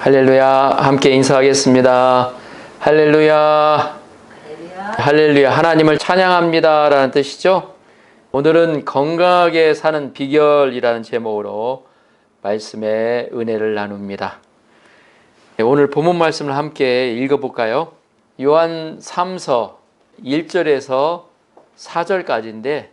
할렐루야 함께 인사하겠습니다. 할렐루야 할렐루야 하나님을 찬양합니다 라는 뜻이죠. 오늘은 건강하게 사는 비결이라는 제목으로 말씀의 은혜를 나눕니다. 네, 오늘 본문 말씀을 함께 읽어볼까요? 요한 3서 1절에서 4절까지인데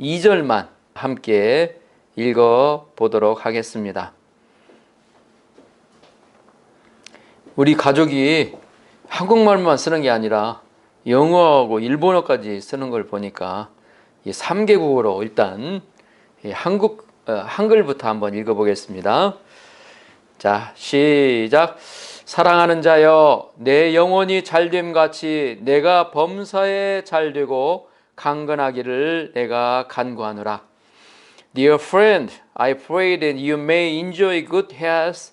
2절만 함께 읽어보도록 하겠습니다. 우리 가족이 한국말만 쓰는 게 아니라 영어하고 일본어까지 쓰는 걸 보니까 이 3개국어로 일단 이 한국 어, 한글부터 한번 읽어보겠습니다. 자, 시작. 사랑하는 자여, 내 영혼이 잘됨 같이 내가 범사에 잘되고 강건하기를 내가 간구하노라. Dear friend, I pray that you may enjoy good health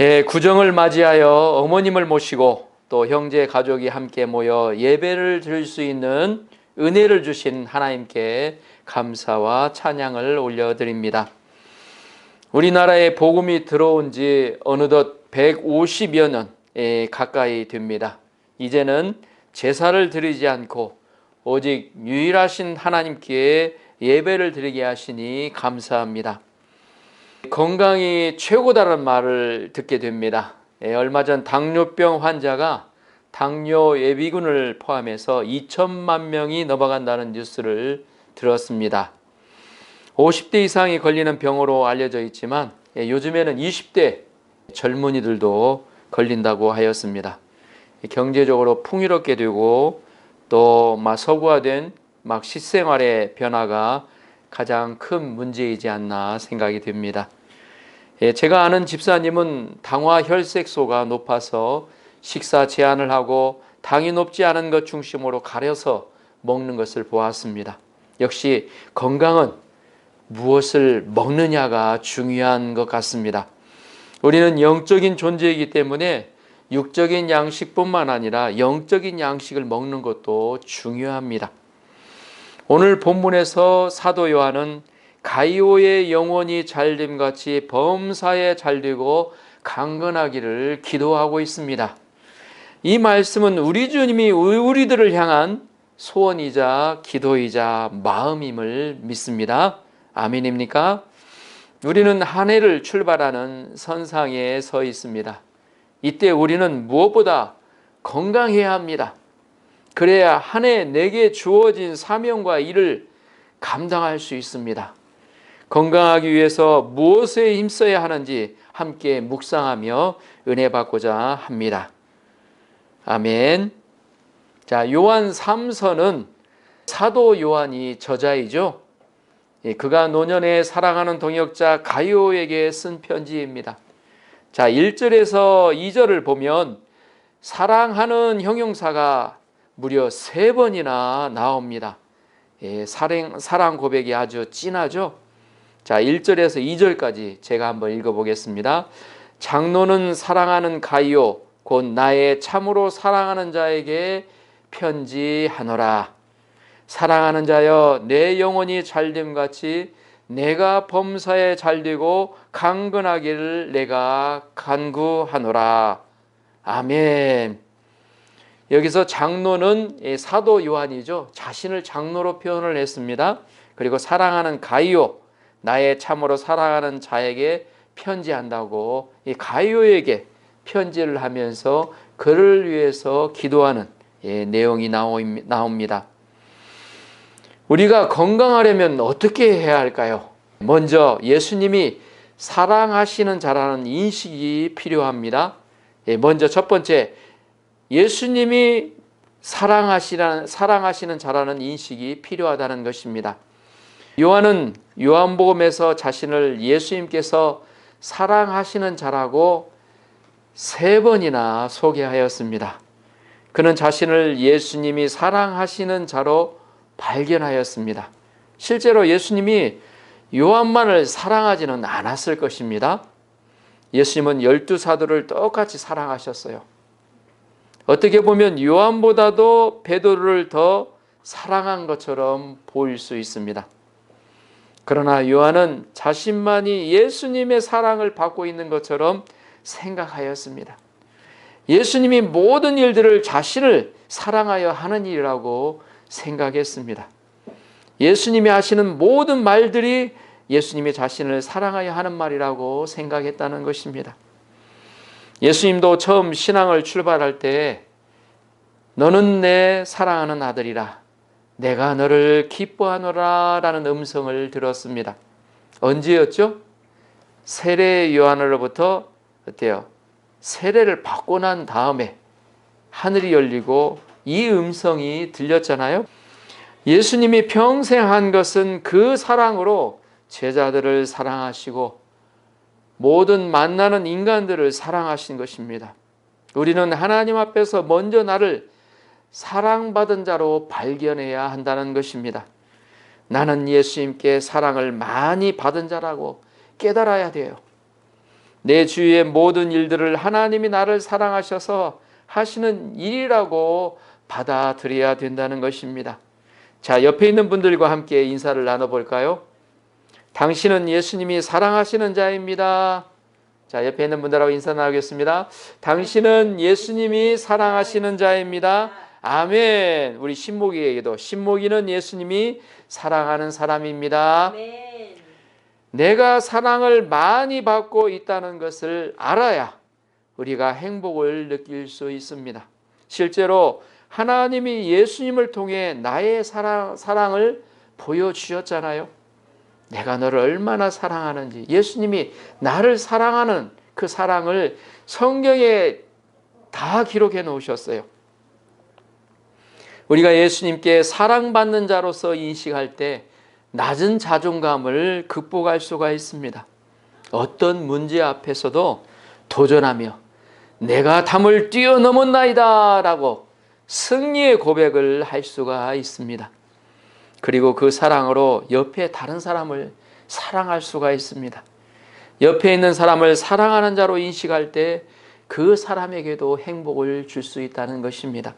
예, 구정을 맞이하여 어머님을 모시고 또 형제 가족이 함께 모여 예배를 드릴 수 있는 은혜를 주신 하나님께 감사와 찬양을 올려드립니다. 우리나라에 복음이 들어온 지 어느덧 150여 년 예, 가까이 됩니다. 이제는 제사를 드리지 않고 오직 유일하신 하나님께 예배를 드리게 하시니 감사합니다. 건강이 최고다라는 말을 듣게 됩니다. 예, 얼마 전 당뇨병 환자가 당뇨 예비군을 포함해서 2천만 명이 넘어간다는 뉴스를 들었습니다. 50대 이상이 걸리는 병으로 알려져 있지만 예, 요즘에는 20대 젊은이들도 걸린다고 하였습니다. 경제적으로 풍요롭게 되고 또 막 서구화된 막 실생활의 변화가 가장 큰 문제이지 않나 생각이 됩니다. 예, 제가 아는 집사님은 당화 혈색소가 높아서 식사 제한을 하고 당이 높지 않은 것 중심으로 가려서 먹는 것을 보았습니다. 역시 건강은 무엇을 먹느냐가 중요한 것 같습니다. 우리는 영적인 존재이기 때문에 육적인 양식뿐만 아니라 영적인 양식을 먹는 것도 중요합니다. 오늘 본문에서 사도 요한은 가이오의 영혼이 잘됨 같이 범사에 잘되고 강건하기를 기도하고 있습니다. 이 말씀은 우리 주님이 우리들을 향한 소원이자 기도이자 마음임을 믿습니다. 아멘입니까? 우리는 한 해를 출발하는 선상에 서 있습니다. 이때 우리는 무엇보다 건강해야 합니다. 그래야 한 해 내게 주어진 사명과 일을 감당할 수 있습니다. 건강하기 위해서 무엇에 힘써야 하는지 함께 묵상하며 은혜 받고자 합니다. 아멘. 자, 요한 3서는 사도 요한이 저자이죠. 예, 그가 노년에 사랑하는 동역자 가이오에게 쓴 편지입니다. 자, 1절에서 2절을 보면 사랑하는 형용사가 무려 세 번이나 나옵니다. 예, 사랑, 사랑 고백이 아주 진하죠. 자, 1절에서 2절까지 제가 한번 읽어보겠습니다. 장로는 사랑하는 가이오, 곧 나의 참으로 사랑하는 자에게 편지하노라. 사랑하는 자여, 내 영혼이 잘됨 같이 내가 범사에 잘되고 강건하기를 내가 간구하노라. 아멘. 여기서 장로는 사도 요한이죠. 자신을 장로로 표현을 했습니다. 그리고 사랑하는 가이오, 나의 참으로 사랑하는 자에게 편지한다고 이 가이오에게 편지를 하면서 그를 위해서 기도하는 예, 내용이 나옵니다. 우리가 건강하려면 어떻게 해야 할까요? 먼저 예수님이 사랑하시는 자라는 인식이 필요합니다. 예, 먼저 첫 번째 예수님이 사랑하시는 사랑하시는 자라는 인식이 필요하다는 것입니다. 요한은 요한복음에서 자신을 예수님께서 사랑하시는 자라고 세 번이나 소개하였습니다. 그는 자신을 예수님이 사랑하시는 자로 발견하였습니다. 실제로 예수님이 요한만을 사랑하지는 않았을 것입니다. 예수님은 열두 사도를 똑같이 사랑하셨어요. 어떻게 보면 요한보다도 베드로를 더 사랑한 것처럼 보일 수 있습니다. 그러나 요한은 자신만이 예수님의 사랑을 받고 있는 것처럼 생각하였습니다. 예수님이 모든 일들을 자신을 사랑하여 하는 일이라고 생각했습니다. 예수님이 하시는 모든 말들이 예수님이 자신을 사랑하여 하는 말이라고 생각했다는 것입니다. 예수님도 처음 신앙을 출발할 때 너는 내 사랑하는 아들이라 내가 너를 기뻐하노라 라는 음성을 들었습니다. 언제였죠? 세례 요한으로부터 어때요? 세례를 받고 난 다음에 하늘이 열리고 이 음성이 들렸잖아요. 예수님이 평생 한 것은 그 사랑으로 제자들을 사랑하시고 모든 만나는 인간들을 사랑하신 것입니다. 우리는 하나님 앞에서 먼저 나를 사랑받은 자로 발견해야 한다는 것입니다. 나는 예수님께 사랑을 많이 받은 자라고 깨달아야 돼요. 내 주위의 모든 일들을 하나님이 나를 사랑하셔서 하시는 일이라고 받아들여야 된다는 것입니다. 자, 옆에 있는 분들과 함께 인사를 나눠볼까요? 당신은 예수님이 사랑하시는 자입니다. 자, 옆에 있는 분들하고 인사 나누겠습니다. 당신은 예수님이 사랑하시는 자입니다. 아멘. 우리 신목이에게도 신목이는 예수님이 사랑하는 사람입니다. 아멘. 내가 사랑을 많이 받고 있다는 것을 알아야 우리가 행복을 느낄 수 있습니다. 실제로 하나님이 예수님을 통해 나의 사랑, 사랑을 보여주셨잖아요. 내가 너를 얼마나 사랑하는지 예수님이 나를 사랑하는 그 사랑을 성경에 다 기록해 놓으셨어요. 우리가 예수님께 사랑받는 자로서 인식할 때 낮은 자존감을 극복할 수가 있습니다. 어떤 문제 앞에서도 도전하며 내가 담을 뛰어넘었나이다 라고 승리의 고백을 할 수가 있습니다. 그리고 그 사랑으로 옆에 다른 사람을 사랑할 수가 있습니다. 옆에 있는 사람을 사랑하는 자로 인식할 때 그 사람에게도 행복을 줄 수 있다는 것입니다.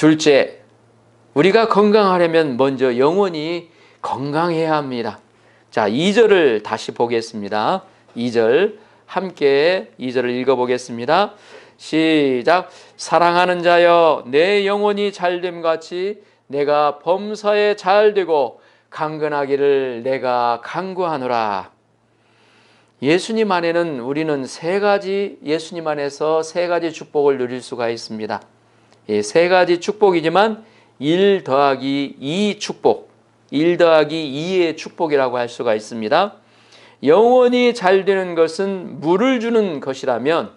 둘째, 우리가 건강하려면 먼저 영혼이 건강해야 합니다. 자, 2절을 다시 보겠습니다. 2절 함께 2절을 읽어 보겠습니다. 시작. 사랑하는 자여, 내 영혼이 잘됨 같이 내가 범사에 잘 되고 강건하기를 내가 강구하노라. 예수님 안에는 우리는 세 가지 예수님 안에서 세 가지 축복을 누릴 수가 있습니다. 예, 세 가지 축복이지만 1 더하기 2 축복, 1 더하기 2의 축복이라고 할 수가 있습니다. 영원히 잘 되는 것은 물을 주는 것이라면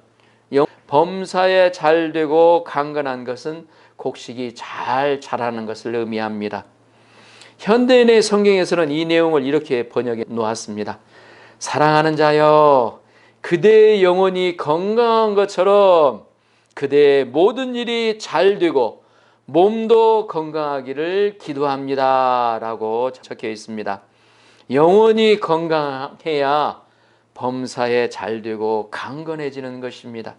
범사에 잘 되고 강건한 것은 곡식이 잘 자라는 것을 의미합니다. 현대인의 성경에서는 이 내용을 이렇게 번역해 놓았습니다. 사랑하는 자여, 그대의 영혼이 건강한 것처럼 그대의 모든 일이 잘 되고 몸도 건강하기를 기도합니다. 라고 적혀 있습니다. 영혼이 건강해야 범사에 잘 되고 강건해지는 것입니다.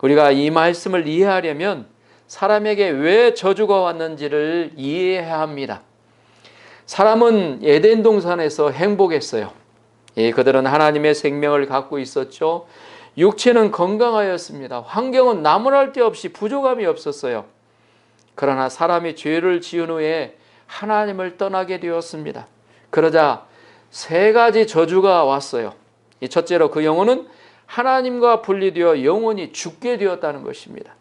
우리가 이 말씀을 이해하려면 사람에게 왜 저주가 왔는지를 이해해야 합니다. 사람은 에덴 동산에서 행복했어요. 예, 그들은 하나님의 생명을 갖고 있었죠. 육체는 건강하였습니다. 환경은 나무랄 데 없이 부족함이 없었어요. 그러나 사람이 죄를 지은 후에 하나님을 떠나게 되었습니다. 그러자 세 가지 저주가 왔어요. 첫째로 그 영혼은 하나님과 분리되어 영원히 죽게 되었다는 것입니다.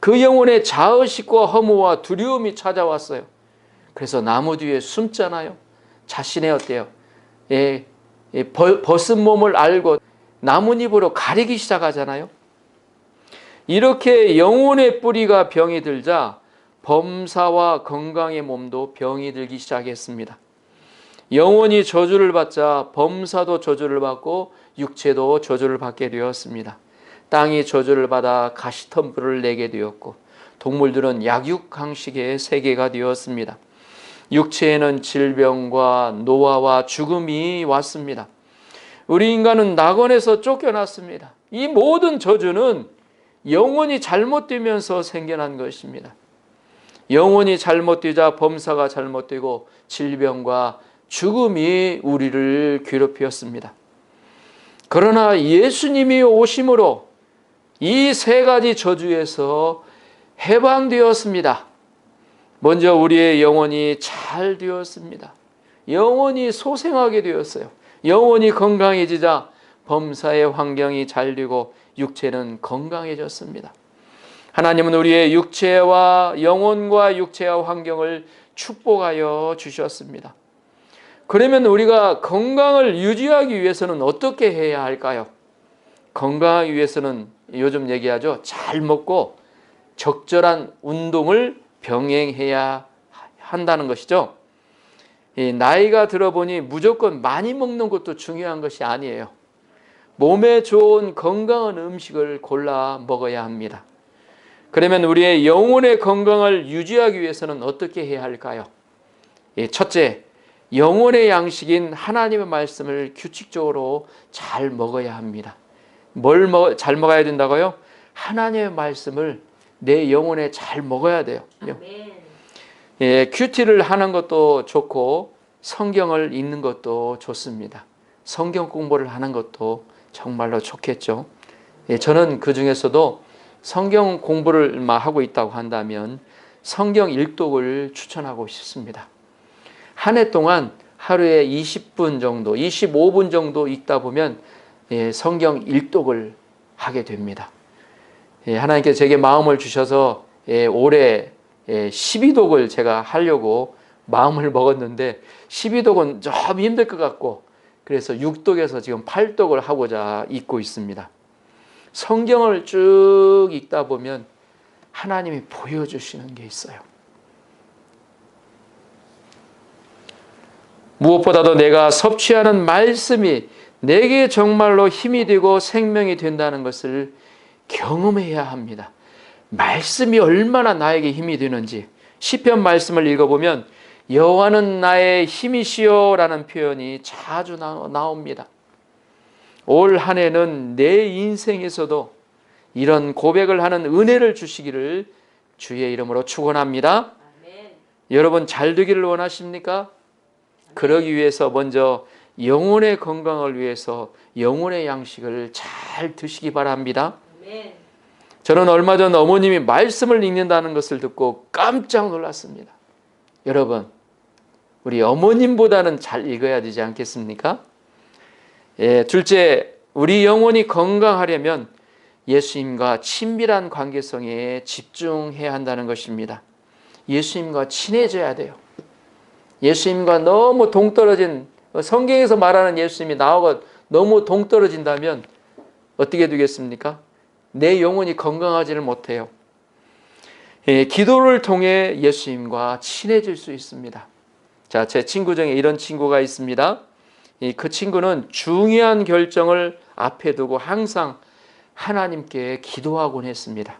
그 영혼의 자의식과 허무와 두려움이 찾아왔어요. 그래서 나무 뒤에 숨잖아요. 자신의 어때요? 예, 예, 벗은 몸을 알고 나뭇잎으로 가리기 시작하잖아요. 이렇게 영혼의 뿌리가 병이 들자 범사와 건강의 몸도 병이 들기 시작했습니다. 영혼이 저주를 받자 범사도 저주를 받고 육체도 저주를 받게 되었습니다. 땅이 저주를 받아 가시덤불을 내게 되었고 동물들은 약육강식의 세계가 되었습니다. 육체에는 질병과 노화와 죽음이 왔습니다. 우리 인간은 낙원에서 쫓겨났습니다. 이 모든 저주는 영혼이 잘못되면서 생겨난 것입니다. 영혼이 잘못되자 범사가 잘못되고 질병과 죽음이 우리를 괴롭히었습니다. 그러나 예수님이 오심으로 이 세 가지 저주에서 해방되었습니다. 먼저 우리의 영혼이 잘 되었습니다. 영혼이 소생하게 되었어요. 영혼이 건강해지자 범사의 환경이 잘 되고 육체는 건강해졌습니다. 하나님은 우리의 육체와 영혼과 육체와 환경을 축복하여 주셨습니다. 그러면 우리가 건강을 유지하기 위해서는 어떻게 해야 할까요? 건강하기 위해서는 요즘 얘기하죠. 잘 먹고 적절한 운동을 병행해야 한다는 것이죠. 나이가 들어보니 무조건 많이 먹는 것도 중요한 것이 아니에요. 몸에 좋은 건강한 음식을 골라 먹어야 합니다. 그러면 우리의 영혼의 건강을 유지하기 위해서는 어떻게 해야 할까요? 첫째, 영혼의 양식인 하나님의 말씀을 규칙적으로 잘 먹어야 합니다. 뭘 잘 먹어야 된다고요? 하나님의 말씀을 내 영혼에 잘 먹어야 돼요. 예, 큐티를 하는 것도 좋고 성경을 읽는 것도 좋습니다. 성경 공부를 하는 것도 정말로 좋겠죠. 예, 저는 그 중에서도 성경 공부를 하고 있다고 한다면 성경 일독을 추천하고 싶습니다. 한 해 동안 하루에 20분 정도, 25분 정도 읽다 보면 예, 성경 일독을 하게 됩니다. 예, 하나님께서 제게 마음을 주셔서 예, 올해 12독을 제가 하려고 마음을 먹었는데 12독은 좀 힘들 것 같고 그래서 6독에서 지금 8독을 하고자 읽고 있습니다. 성경을 쭉 읽다 보면 하나님이 보여주시는 게 있어요. 무엇보다도 내가 섭취하는 말씀이 내게 정말로 힘이 되고 생명이 된다는 것을 경험해야 합니다. 말씀이 얼마나 나에게 힘이 되는지 시편 말씀을 읽어보면 여호와는 나의 힘이시요라는 표현이 자주 나옵니다. 올 한 해는 내 인생에서도 이런 고백을 하는 은혜를 주시기를 주의 이름으로 축원합니다. 여러분 잘 되기를 원하십니까? 그러기 위해서 먼저 영혼의 건강을 위해서 영혼의 양식을 잘 드시기 바랍니다. 저는 얼마 전 어머님이 말씀을 읽는다는 것을 듣고 깜짝 놀랐습니다. 여러분, 우리 어머님보다는 잘 읽어야 되지 않겠습니까? 예, 둘째, 우리 영혼이 건강하려면 예수님과 친밀한 관계성에 집중해야 한다는 것입니다. 예수님과 친해져야 돼요. 예수님과 너무 동떨어진 성경에서 말하는 예수님이 나하고 너무 동떨어진다면 어떻게 되겠습니까? 내 영혼이 건강하지를 못해요. 예, 기도를 통해 예수님과 친해질 수 있습니다. 자, 제 친구 중에 이런 친구가 있습니다. 그 친구는 중요한 결정을 앞에 두고 항상 하나님께 기도하곤 했습니다.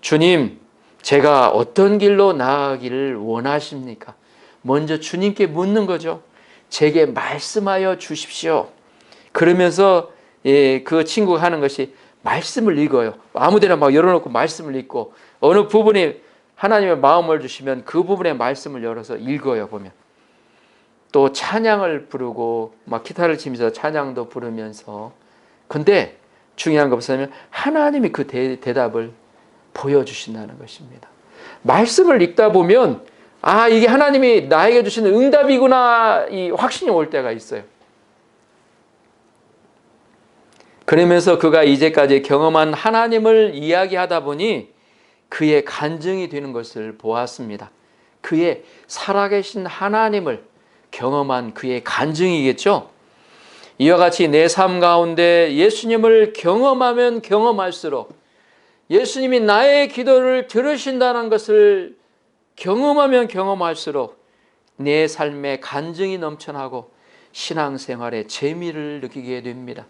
주님, 제가 어떤 길로 나아가기를 원하십니까? 먼저 주님께 묻는 거죠. 제게 말씀하여 주십시오. 그러면서 예, 그 친구가 하는 것이 말씀을 읽어요. 아무데나 막 열어놓고 말씀을 읽고 어느 부분에 하나님의 마음을 주시면 그 부분의 말씀을 열어서 읽어요 보면 또 찬양을 부르고 막 기타를 치면서 찬양도 부르면서 근데 중요한 것은 하나님이 그 대, 대답을 보여주신다는 것입니다. 말씀을 읽다 보면 아 이게 하나님이 나에게 주시는 응답이구나 이 확신이 올 때가 있어요. 그러면서 그가 이제까지 경험한 하나님을 이야기하다 보니 그의 간증이 되는 것을 보았습니다. 그의 살아계신 하나님을 경험한 그의 간증이겠죠. 이와 같이 내 삶 가운데 예수님을 경험하면 경험할수록 예수님이 나의 기도를 들으신다는 것을 경험하면 경험할수록 내 삶에 간증이 넘쳐나고 신앙생활에 재미를 느끼게 됩니다.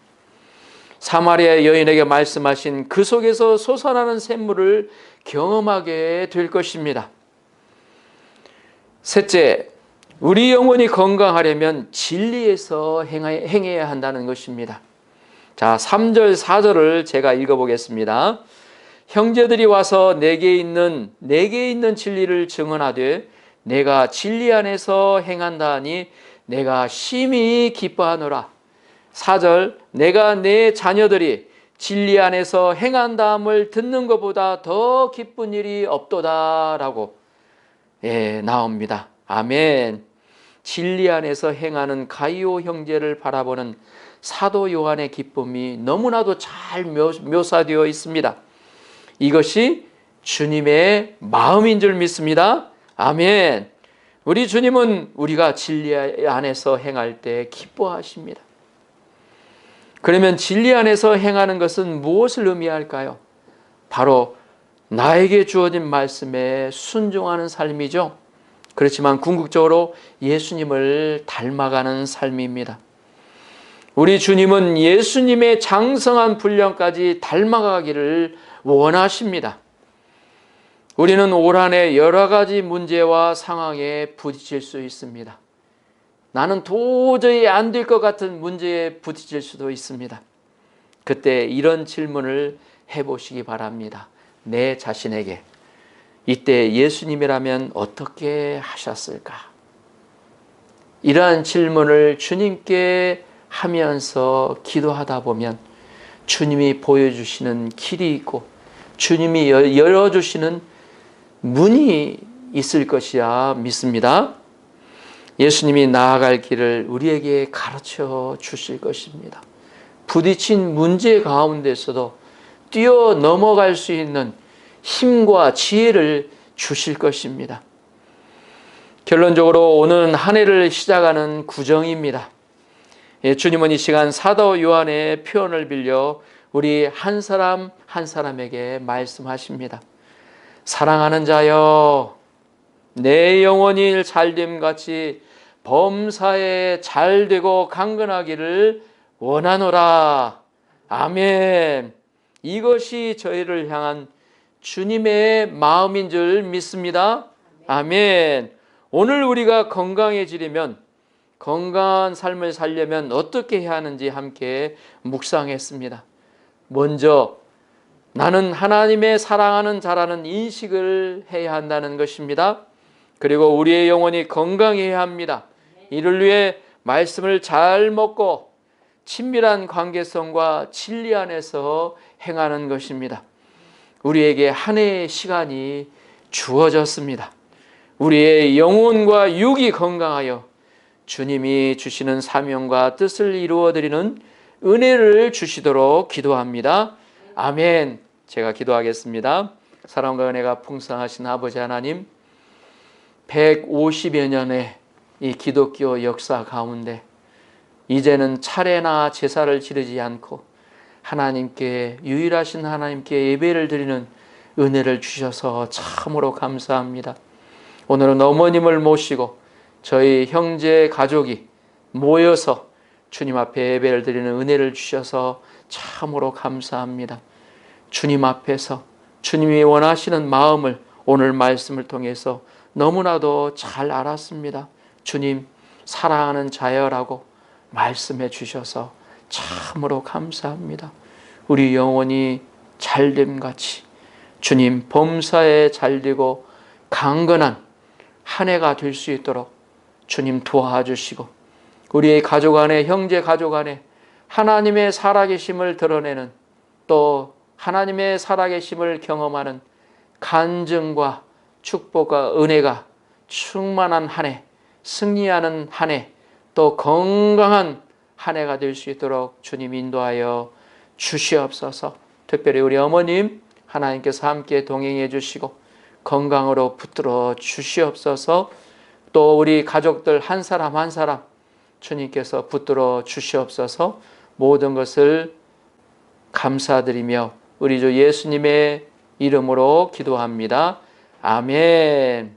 사마리아 여인에게 말씀하신 그 속에서 솟아나는 샘물을 경험하게 될 것입니다. 셋째, 우리 영혼이 건강하려면 진리에서 행해야 한다는 것입니다. 자, 3절, 4절을 제가 읽어보겠습니다. 형제들이 와서 내게 있는, 내게 있는 진리를 증언하되 내가 진리 안에서 행한다 하니 내가 심히 기뻐하노라. 4절, 내가 내 자녀들이 진리 안에서 행한다함을 듣는 것보다 더 기쁜 일이 없도다라고 예, 나옵니다. 아멘. 진리 안에서 행하는 가이오 형제를 바라보는 사도 요한의 기쁨이 너무나도 잘 묘사되어 있습니다. 이것이 주님의 마음인 줄 믿습니다. 아멘. 우리 주님은 우리가 진리 안에서 행할 때 기뻐하십니다. 그러면 진리 안에서 행하는 것은 무엇을 의미할까요? 바로 나에게 주어진 말씀에 순종하는 삶이죠. 그렇지만 궁극적으로 예수님을 닮아가는 삶입니다. 우리 주님은 예수님의 장성한 분량까지 닮아가기를 원하십니다. 우리는 올 한해 여러 가지 문제와 상황에 부딪힐 수 있습니다. 나는 도저히 안 될 것 같은 문제에 부딪힐 수도 있습니다. 그때 이런 질문을 해보시기 바랍니다. 내 자신에게 이때 예수님이라면 어떻게 하셨을까? 이러한 질문을 주님께 하면서 기도하다 보면 주님이 보여주시는 길이 있고 주님이 열어주시는 문이 있을 것이야 믿습니다. 예수님이 나아갈 길을 우리에게 가르쳐 주실 것입니다. 부딪힌 문제 가운데서도 뛰어 넘어갈 수 있는 힘과 지혜를 주실 것입니다. 결론적으로 오는 한 해를 시작하는 구정입니다. 예, 주님은 이 시간 사도 요한의 표현을 빌려 우리 한 사람 한 사람에게 말씀하십니다. 사랑하는 자여, 내 영혼이 잘됨 같이 범사에 잘되고 강건하기를 원하노라. 아멘. 이것이 저희를 향한 주님의 마음인 줄 믿습니다. 아멘. 오늘 우리가 건강해지려면 건강한 삶을 살려면 어떻게 해야 하는지 함께 묵상했습니다. 먼저 나는 하나님의 사랑하는 자라는 인식을 해야 한다는 것입니다. 그리고 우리의 영혼이 건강해야 합니다. 이를 위해 말씀을 잘 먹고 친밀한 관계성과 진리 안에서 행하는 것입니다. 우리에게 한 해의 시간이 주어졌습니다. 우리의 영혼과 육이 건강하여 주님이 주시는 사명과 뜻을 이루어 드리는 은혜를 주시도록 기도합니다. 아멘. 제가 기도하겠습니다. 사랑과 은혜가 풍성하신 아버지 하나님, 150여 년의 이 기독교 역사 가운데 이제는 차례나 제사를 지르지 않고 하나님께 유일하신 하나님께 예배를 드리는 은혜를 주셔서 참으로 감사합니다. 오늘은 어머님을 모시고 저희 형제 가족이 모여서 주님 앞에 예배를 드리는 은혜를 주셔서 참으로 감사합니다. 주님 앞에서 주님이 원하시는 마음을 오늘 말씀을 통해서 너무나도 잘 알았습니다. 주님 사랑하는 자여라고 말씀해 주셔서 참으로 감사합니다. 우리 영혼이 잘됨 같이 주님 범사에 잘되고 강건한 한 해가 될 수 있도록 주님 도와주시고 우리의 가족 안에 형제 가족 안에 하나님의 살아계심을 드러내는 또 하나님의 살아계심을 경험하는 간증과 축복과 은혜가 충만한 한 해, 승리하는 한 해, 또 건강한 한 해가 될 수 있도록 주님 인도하여 주시옵소서. 특별히 우리 어머님 하나님께서 함께 동행해 주시고 건강으로 붙들어 주시옵소서. 또 우리 가족들 한 사람 한 사람 주님께서 붙들어 주시옵소서. 모든 것을 감사드리며 우리 주 예수님의 이름으로 기도합니다. 아멘.